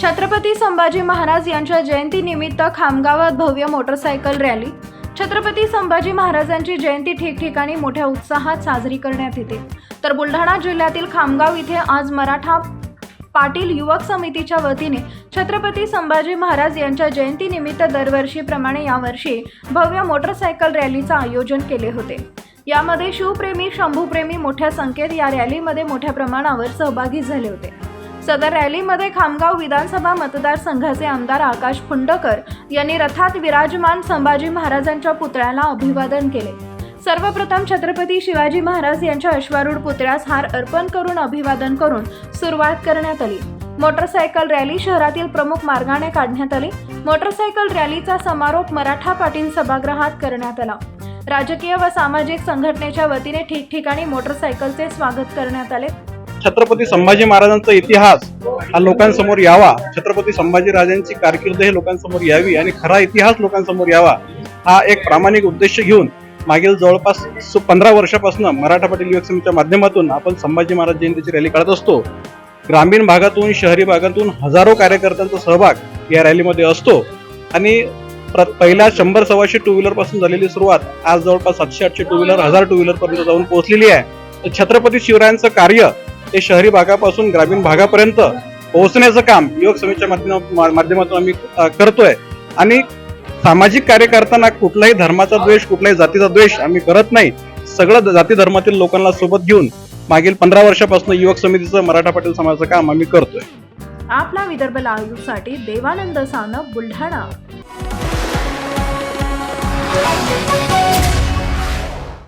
छत्रपती संभाजी महाराज यांच्या जयंतीनिमित्त खामगावात भव्य मोटरसायकल रॅली. छत्रपती संभाजी महाराजांची जयंती ठिकठिकाणी मोठ्या उत्साहात साजरी करण्यात येते. तर बुलढाणा जिल्ह्यातील खामगाव इथे आज मराठा पाटील युवक समितीच्या वतीने छत्रपती संभाजी महाराज यांच्या जयंतीनिमित्त दरवर्षीप्रमाणे यावर्षी भव्य मोटरसायकल रॅलीचं आयोजन केले होते. यामध्ये शिवप्रेमी शंभूप्रेमी मोठ्या संख्येत या रॅलीमध्ये मोठ्या प्रमाणावर सहभागी झाले होते. सदर रॅलीमध्ये खामगाव विधानसभा मतदारसंघाचे आमदार आकाश फुंडकर यांनी रथात विराजमान संभाजी महाराजांच्या पुतळ्याला अभिवादन केले. सर्वप्रथम छत्रपती शिवाजी महाराज यांच्या अश्वारूढ पुतळ्यास हार अर्पण करून अभिवादन करून सुरुवात करण्यात आली. मोटरसायकल रॅली शहरातील प्रमुख मार्गाने काढण्यात आली. मोटरसायकल रॅलीचा समारोप मराठा पाटील सभागृहात करण्यात आला. राजकीय व सामाजिक संघटनेच्या वतीने ठिकठिकाणी मोटरसायकलचे स्वागत करण्यात आले. छत्रपती संभाजी महाराजांचा इतिहास हा लोकांसमोर यावा. छत्रपती संभाजी राजांची कारकीर्द हे लोकांसमोर यावी आणि खरा इतिहास लोकांसमोर यावा हा एक प्रामाणिक उद्देश घेऊन मागील जवळपास पंधरा वर्षापासून मराठा पाटील युवक समितीच्या माध्यमातून आपण संभाजी महाराज जयंतीची रॅली काढत असतो. ग्रामीण भागातून शहरी भागातून हजारो कार्यकर्त्यांचा सहभाग या रॅलीमध्ये असतो. आणि पहिल्या शंभर सव्वाशे टू व्हीलरपासून झालेली सुरुवात आज जवळपास सातशे आठशे टू व्हीलर हजार टू व्हीलर पर्यंत जाऊन पोहोचलेली आहे. तर छत्रपती शिवरायांचं कार्य ते शहरी भागापासून ग्रामीण भागापर्यंत पोहोचण्याचं काम युवक समितीच्या माध्यमातून आम्ही करतोय. आणि सामाजिक कार्य करताना कुठलाही धर्माचा द्वेष कुठल्याही जातीचा द्वेष आम्ही करत नाही. सगळं जाती धर्मातील लोकांना सोबत घेऊन मागील पंधरा वर्षापासून युवक समितीचं मराठा पाटील समाजाचं काम आम्ही करतोय. आपला विदर्भ लाईव्हसाठी देवानंद सानप बुलढाणा.